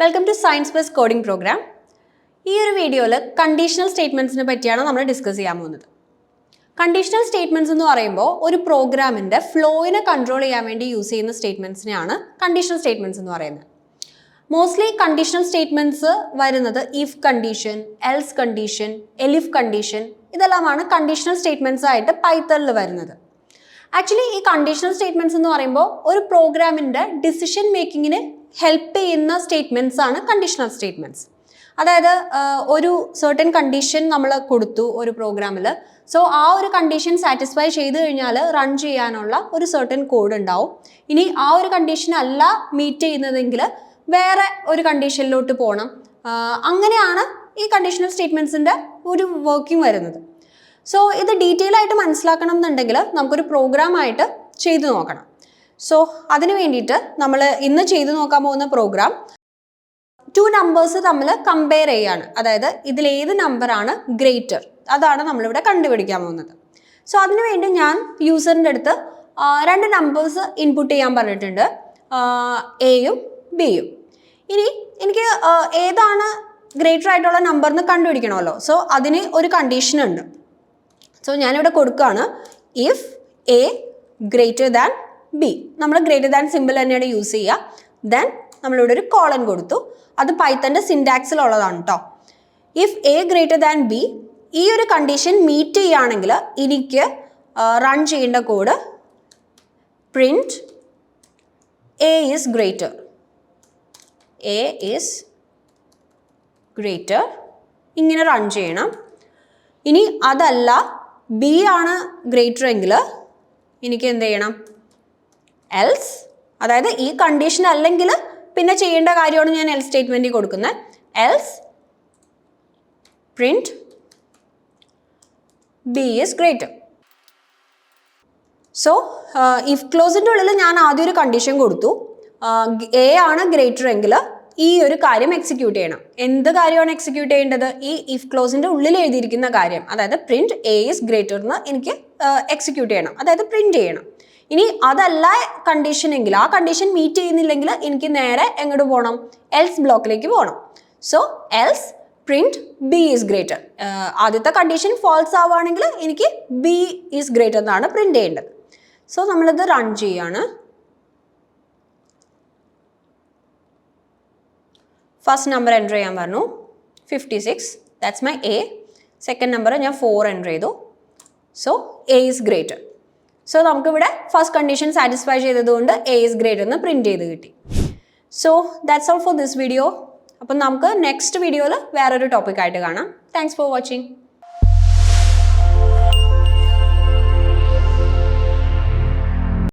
Welcome to science buzz coding program ഈ ഒരു വീഡിയോയിൽ കണ്ടീഷണൽ സ്റ്റേറ്റ്മെന്റ്സിനെ പറ്റിയാണ് നമ്മൾ ഡിസ്കസ് ചെയ്യാൻ പോകുന്നത്. കണ്ടീഷണൽ സ്റ്റേറ്റ്മെന്റ്സ് എന്ന് പറയുമ്പോൾ ഒരു പ്രോഗ്രാമിന്റെ ഫ്ലോയിനെ കൺട്രോൾ ചെയ്യാൻ വേണ്ടി യൂസ് ചെയ്യുന്ന സ്റ്റേറ്റ്മെന്റ്സിനെയാണ് കണ്ടീഷണൽ സ്റ്റേറ്റ്മെന്റ്സ് എന്ന് പറയുന്നത്. മോസ്റ്റ്ലി കണ്ടീഷണൽ സ്റ്റേറ്റ്മെന്റ്സ് വരുന്നത് if condition else condition elif condition ഇതെല്ലാമാണ് കണ്ടീഷണൽ സ്റ്റേറ്റ്മെന്റ്സ് ആയിട്ട് പൈത്തണിൽ വരുന്നത്. ആക്ച്വലി ഈ കണ്ടീഷണൽ സ്റ്റേറ്റ്മെന്റ്സ് എന്ന് പറയുമ്പോൾ ഒരു പ്രോഗ്രാമിന്റെ ഡിസിഷൻ മേക്കിങ്ങിന് ഹെൽപ്പ് ചെയ്യുന്ന സ്റ്റേറ്റ്മെന്റ്സ് ആണ് കണ്ടീഷണൽ സ്റ്റേറ്റ്മെന്റ്സ് അതായത് ഒരു സർട്ടൻ കണ്ടീഷൻ നമ്മൾ കൊടുത്തു ഒരു പ്രോഗ്രാമിൽ സോ ആ ഒരു കണ്ടീഷൻ സാറ്റിസ്ഫൈ ചെയ്ത് കഴിഞ്ഞാൽ റൺ ചെയ്യാനുള്ള ഒരു സർട്ടൻ കോഡ് ഉണ്ടാവും. ഇനി ആ ഒരു കണ്ടീഷൻ അല്ല മീറ്റ് ചെയ്യുന്നതെങ്കിൽ വേറെ ഒരു കണ്ടീഷനിലോട്ട് പോകണം അങ്ങനെയാണ് ഈ കണ്ടീഷണൽ സ്റ്റേറ്റ്മെന്റ്സിന്റെ ഒരു വർക്കിംഗ് വരുന്നത്. സോ ഇത് ഡീറ്റെയിൽ ആയിട്ട് മനസ്സിലാക്കണം എന്നുണ്ടെങ്കിൽ നമുക്കൊരു പ്രോഗ്രാം ആയിട്ട് ചെയ്തു നോക്കണം. സോ അതിനു വേണ്ടിയിട്ട് നമ്മൾ ഇന്ന് ചെയ്തു നോക്കാൻ പോകുന്ന പ്രോഗ്രാം ടു നമ്പേഴ്സ് തമ്മിൽ കമ്പയർ ചെയ്യാണ്. അതായത് ഇതിൽ ഏത് നമ്പറാണ് ഗ്രേറ്റർ അതാണ് നമ്മളിവിടെ കണ്ടുപിടിക്കാൻ പോകുന്നത്. സോ അതിനു വേണ്ടി ഞാൻ യൂസറിന്റെ അടുത്ത് രണ്ട് നമ്പേഴ്സ് ഇൻപുട്ട് ചെയ്യാൻ പറഞ്ഞിട്ടുണ്ട്. എയും ബിയും ഇനി എനിക്ക് ഏതാണ് ഗ്രേറ്റർ ആയിട്ടുള്ള നമ്പർ എന്ന് കണ്ടുപിടിക്കണമല്ലോ. സോ അതിന് ഒരു കണ്ടീഷൻ ഉണ്ട്. സോ ഞാനിവിടെ കൊടുക്കുകയാണ്. If A greater than B നമ്മൾ ഗ്രേറ്റർ ദാൻ സിമ്പിൾ തന്നെയാണ് യൂസ് ചെയ്യുക. ദെൻ നമ്മളിവിടെ ഒരു കോളൻ കൊടുത്തു. അത് പൈത്തന്റെ സിൻഡാക്സിലുള്ളതാണ് കേട്ടോ if A greater than B ഈ ഒരു കണ്ടീഷൻ മീറ്റ് ചെയ്യുകയാണെങ്കിൽ എനിക്ക് റൺ ചെയ്യേണ്ട code print A is greater A is greater ഇങ്ങനെ റൺ ചെയ്യണം. ഇനി അതല്ല ബി ആണ് ഗ്രേറ്റർ എങ്കിൽ എനിക്ക് എന്ത് ചെയ്യണം? എൽസ് അതായത് ഈ കണ്ടീഷൻ അല്ലെങ്കിൽ പിന്നെ ചെയ്യേണ്ട കാര്യമാണ് ഞാൻ എൽ സ്റ്റേറ്റ്മെന്റിൽ കൊടുക്കുന്നത്. Else print B is greater so if ക്ലോസിന്റെ ഉള്ളിൽ ഞാൻ ആദ്യം ഒരു കണ്ടീഷൻ കൊടുത്തു. എ ആണ് ഗ്രേറ്റർ എങ്കിൽ ഈ ഒരു കാര്യം എക്സിക്യൂട്ട് ചെയ്യണം. എന്ത് കാര്യമാണ് എക്സിക്യൂട്ട് ചെയ്യേണ്ടത്? ഈ ഇഫ് ക്ലോസിന്റെ ഉള്ളിൽ എഴുതിയിരിക്കുന്ന കാര്യം അതായത് പ്രിന്റ് എ ഇസ് ഗ്രേറ്റർ എന്ന് എനിക്ക് എക്സിക്യൂട്ട് ചെയ്യണം. അതായത് പ്രിന്റ് ചെയ്യണം. ഇനി അതല്ല കണ്ടീഷൻ എങ്കിൽ ആ കണ്ടീഷൻ മീറ്റ് ചെയ്യുന്നില്ലെങ്കിൽ എനിക്ക് നേരെ എങ്ങോട്ട് പോകണം എൽസ് ബ്ലോക്കിലേക്ക് പോകണം so else print B is greater ആദ്യത്തെ കണ്ടീഷൻ ഫോൾസ് ആവുകയാണെങ്കിൽ എനിക്ക് ബി ഈസ് ഗ്രേറ്റർ എന്നാണ് പ്രിന്റ് ചെയ്യേണ്ടത്. സോ നമ്മളിത് റൺ ചെയ്യാണ്. ഫസ്റ്റ് നമ്പർ എന്റർ ചെയ്യാൻ പറഞ്ഞു. Fifty six that's my A second number ഞാൻ ഫോർ എന്റർ ചെയ്തു. So A is greater so നമുക്കിവിടെ ഫസ്റ്റ് കണ്ടീഷൻ സാറ്റിസ്ഫൈ ചെയ്തതുകൊണ്ട് എ ഇസ് ഗ്രേഡ് എന്ന് പ്രിന്റ് ചെയ്ത് കിട്ടി. So that's all for this video അപ്പം നമുക്ക് നെക്സ്റ്റ് വീഡിയോയിൽ വേറൊരു ടോപ്പിക്കായിട്ട് കാണാം. Thanks for watching